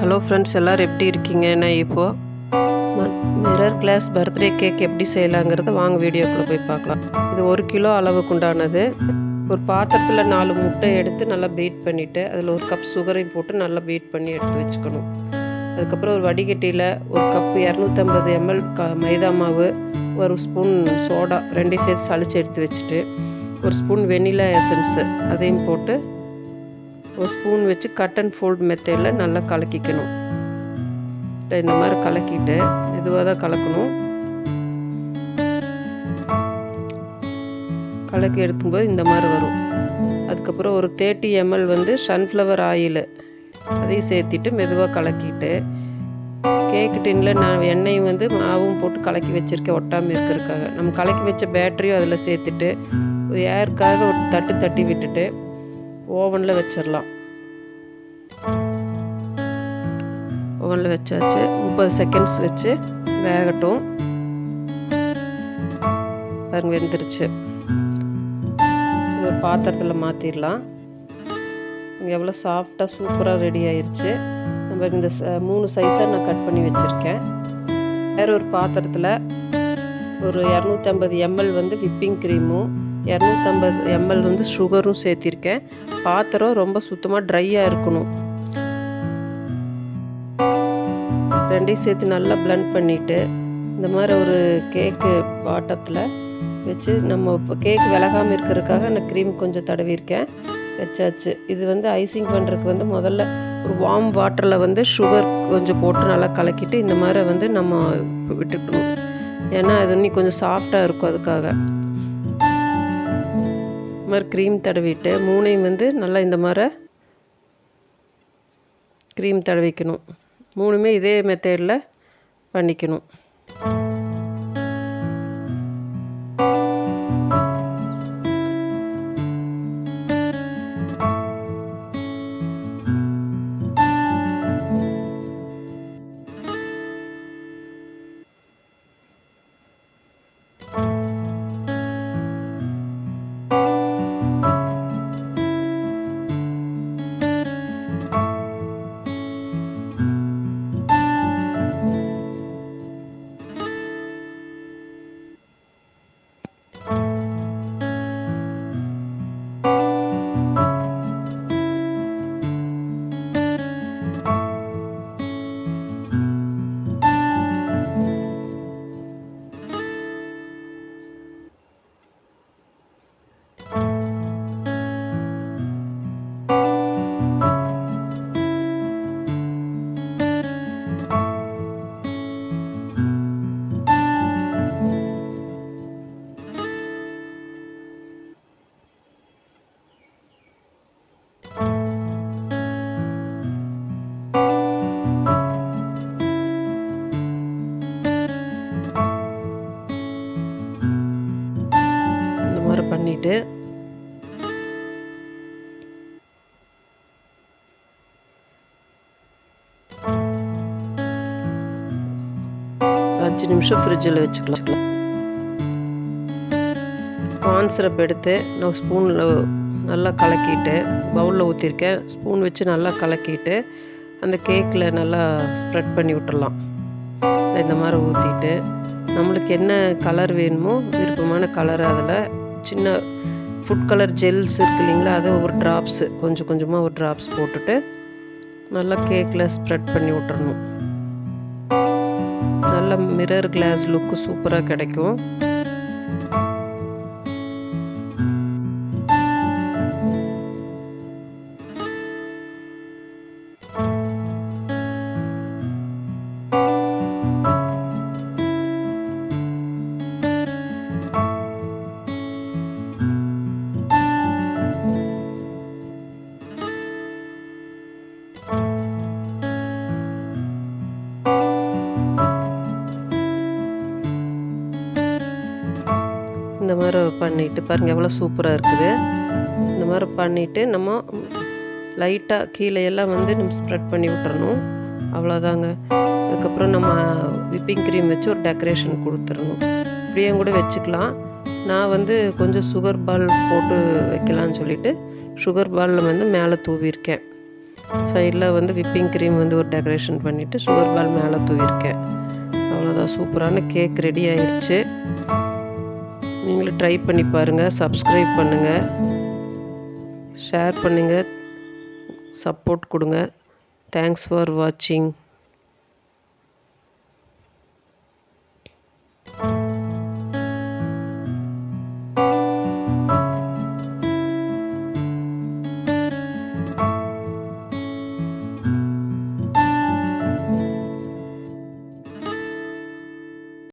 Hello friends எல்லோரும் எப்படி இருக்கீங்க? நான் இப்போது மிரர் கிளாஸ் பர்த்டே கேக் எப்படி செய்யலாங்கிறத வாங்க வீடியோக்குள்ளே போய் பார்க்கலாம். இது ஒரு கிலோ அளவுக்கு உண்டானது. ஒரு பாத்திரத்தில் நாலு முட்டை எடுத்து நல்லா பீட் பண்ணிவிட்டு அதில் ஒரு கப் சுகரையும் போட்டு நல்லா பீட் பண்ணி எடுத்து வச்சுக்கணும். அதுக்கப்புறம் ஒரு வடிகட்டியில் ஒரு கப்பு இரநூத்தம்பது எம்எல் க மைதா மாவு ஒரு ஸ்பூன் சோடா ரெண்டையும் சேர்த்து சளிச்சு எடுத்து வச்சுட்டு ஒரு ஸ்பூன் வெனிலா எசன்ஸு அதையும் போட்டு ஒரு ஸ்பூன் வச்சு கட் அண்ட் ஃபோல்ட் மெத்தடில் நல்லா கலக்கிக்கணும். இந்த மாதிரி கலக்கிட்டு மெதுவாக தான் கலக்கணும். கலக்கி எடுக்கும்போது இந்த மாதிரி வரும். அதுக்கப்புறம் ஒரு தேர்ட்டி எம்எல் வந்து சன்ஃப்ளவர் ஆயில் அதையும் சேர்த்திட்டு மெதுவாக கலக்கிட்டு கேக்கு டின்னில் நான் எண்ணெயும் வந்து மாவும் போட்டு கலக்கி வச்சுருக்கேன் ஒட்டாமல் இருக்கிறதுக்காக. நம்ம கலக்கி வச்ச பேட்டரியும் அதில் சேர்த்துட்டு ஏருக்காக ஒரு தட்டு தட்டி விட்டுட்டு ஓவனில் வச்சிடலாம் ஓவனில் வச்சாச்சு. முப்பது செகண்ட்ஸ் வச்சு வேகட்டும். பாருங்க வெந்துருச்சு. ஒரு பாத்திரத்தில் மாற்றிடலாம் இங்கே எவ்வளோ சாஃப்டாக சூப்பராக ரெடி ஆயிடுச்சு நம்ம இந்த மூணு சைஸாக நான் கட் பண்ணி வச்சுருக்கேன். வேறு ஒரு பாத்திரத்தில் ஒரு இரநூத்தம்பது எம்எல் வந்து விப்பிங் க்ரீமும் இரநூத்தம்பது எம்எல் வந்து சுகரும் சேர்த்திருக்கேன். பாத்திரம் ரொம்ப சுத்தமாக ட்ரையாக இருக்கணும். ரெண்டையும் சேர்த்து நல்லா பிளண்ட் பண்ணிவிட்டு இந்த மாதிரி ஒரு கேக்கு பாட்டத்தில் வச்சு நம்ம இப்போ கேக் விலகாமல் இருக்கிறதுக்காக நான் க்ரீம் கொஞ்சம் தடவிருக்கேன் வச்சாச்சு. இது வந்து ஐசிங் பண்ணுறதுக்கு வந்து முதல்ல ஒரு வார்ம் வாட்டரில் வந்து சுகர் கொஞ்சம் போட்டு நல்லா கலக்கிட்டு இந்த மாதிரி வந்து நம்ம விட்டுக்கணும். ஏன்னா அது இன்னும் கொஞ்சம் சாஃப்டாக இருக்கும் அதுக்காக. இந்த மாதிரி க்ரீம் தடவிட்டு மூணையும் வந்து நல்லா இந்த மாதிரி க்ரீம் தடவிக்கணும். மூணுமே இதே மெத்தேடில் பண்ணிக்கணும். பண்ணிவிட்டு அஞ்சு நிமிஷம் ஃப்ரிட்ஜில் வச்சுக்கலாம். கார்ன் சிரப் எடுத்து நான் ஸ்பூனில் நல்லா கலக்கிட்டு பவுலில் ஊற்றிருக்கேன் ஸ்பூன் வச்சு நல்லா கலக்கிட்டு அந்த கேக்கில் நல்லா ஸ்ப்ரெட் பண்ணி விட்டுடலாம் இந்த மாதிரி ஊற்றிட்டு நம்மளுக்கு என்ன கலர் வேணுமோ விருப்பமான கலர் அதில் சின்ன ஃபுட் கலர் ஜெல்ஸ் இருக்கு இல்லைங்களா அதை ஒரு ட்ராப்ஸு கொஞ்சம் கொஞ்சமாக ஒரு ட்ராப்ஸ் போட்டுட்டு நல்லா கேக்கில் ஸ்ப்ரெட் பண்ணி விட்டுறணும். நல்ல மிரர் கிளாஸ் லுக்கு சூப்பராக கிடைக்கும். மாதிரி பண்ணிவிட்டு பாருங்கள் எவ்வளோ சூப்பராக இருக்குது. இந்த மாதிரி பண்ணிவிட்டு நம்ம லைட்டாக கீழே எல்லாம் வந்து நம்ம ஸ்ப்ரெட் பண்ணி விட்டுறணும். அவ்வளோதாங்க அதுக்கப்புறம் நம்ம விப்பிங் க்ரீம் வச்சு ஒரு டெக்கரேஷன் கொடுத்துடணும். இப்படியே கூட வச்சுக்கலாம். நான் வந்து கொஞ்சம் சுகர் பால் போட்டு வைக்கலான்னு சொல்லிட்டு சுகர் பாலில் வந்து மேலே தூவியிருக்கேன். சைடில் வந்து விப்பிங் க்ரீம் வந்து ஒரு டெக்கரேஷன் பண்ணிவிட்டு சுகர் பால் மேலே தூவியிருக்கேன். அவ்வளோதான் சூப்பரான கேக் ரெடி ஆயிடுச்சு நீங்களும் ட்ரை பண்ணி பாருங்கள் சப்ஸ்கிரைப் பண்ணுங்கள் ஷேர் பண்ணுங்கள் சப்போர்ட் கொடுங்க. தேங்க்ஸ் ஃபார் வாட்சிங்